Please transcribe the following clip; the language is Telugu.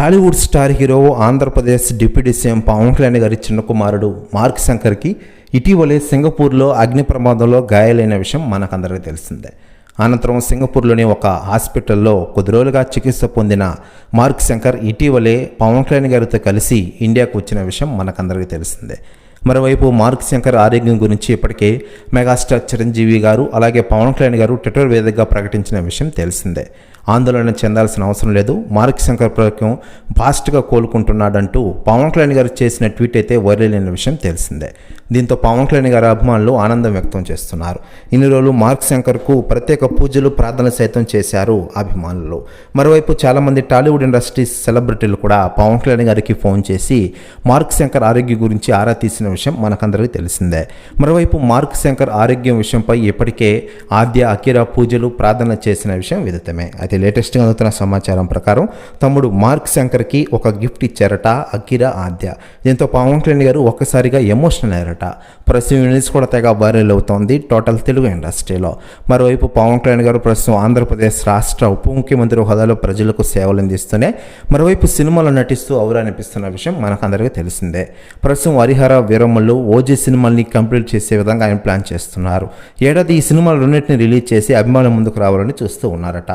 Tollywood star hero Andhra Pradesh deputy CM Pawan Kalyan గారి చిన్న కుమారుడు మార్క్ శంకర్కి ఇటీవలే సింగపూర్లో అగ్ని ప్రమాదంలో గాయాలైన విషయం మనకందరికీ తెలిసిందే. అనంతరం సింగపూర్లోని ఒక హాస్పిటల్లో కొద్ది రోజులుగా చికిత్స పొందిన మార్క్ శంకర్ ఇటీవలే పవన్ కళ్యాణ్ గారితో కలిసి ఇండియాకు వచ్చిన విషయం మనకందరికీ తెలిసిందే. మరోవైపు మార్క్ శంకర్ ఆరోగ్యం గురించి ఇప్పటికే మెగాస్టార్ చిరంజీవి గారు అలాగే పవన్ కళ్యాణ్ గారు ట్విట్టర్ వేదికగా ప్రకటించిన విషయం తెలిసిందే. ఆందోళన చెందాల్సిన అవసరం లేదు. మార్క్ శంకర్ ప్రభుత్వం ఫాస్ట్గా కోలుకుంటున్నాడంటూ పవన్ కళ్యాణ్ గారు చేసిన ట్వీట్ అయితే వైరల్ అయిన విషయం తెలిసిందే. దీంతో పవన్ కళ్యాణ్ గారి అభిమానులు ఆనందం వ్యక్తం చేస్తున్నారు. ఇన్ని రోజులు మార్క్ శంకర్కు ప్రత్యేక పూజలు ప్రార్థనలు సైతం చేశారు అభిమానులు. మరోవైపు చాలామంది టాలీవుడ్ ఇండస్ట్రీ సెలబ్రిటీలు కూడా పవన్ కళ్యాణ్ గారికి ఫోన్ చేసి మార్క్ శంకర్ ఆరోగ్యం గురించి ఆరా తీసిన విషయం మనకందరికీ తెలిసిందే. మరోవైపు మార్క్ శంకర్ ఆరోగ్యం విషయంపై ఇప్పటికే ఆద్య అకిరా పూజలు ప్రార్థన చేసిన విషయం విదితమే. అయితే లేటెస్ట్గా అందుతున్న సమాచారం ప్రకారం తమ్ముడు మార్క్ శంకర్కి ఒక గిఫ్ట్ ఇచ్చారట అకిరా ఆద్య. దీంతో పవన్ కళ్యాణ్ గారు ఒక్కసారిగా ఎమోషనల్ అయ్యారట. ప్రస్తుతం న్యూస్ కూడా తెగ వైరల్ అవుతోంది టోటల్ తెలుగు ఇండస్ట్రీలో. మరోవైపు పవన్ కళ్యాణ్ గారు ప్రస్తుతం ఆంధ్రప్రదేశ్ రాష్ట్ర ఉప ముఖ్యమంత్రి హోదాలో ప్రజలకు సేవలు అందిస్తూనే మరోవైపు సినిమాలో నటిస్తూ ఔరానిపిస్తున్న విషయం మనకందరికీ తెలిసిందే. ప్రస్తుతం హరిహర వీరమ్మలు ఓజీ సినిమాల్ని కంప్లీట్ చేసే విధంగా ఆయన ప్లాన్ చేస్తున్నారు. ఏడాది ఈ సినిమాలు రెండింటిని రిలీజ్ చేసి అభిమానుల ముందుకు రావాలని చూస్తూ ఉన్నారట.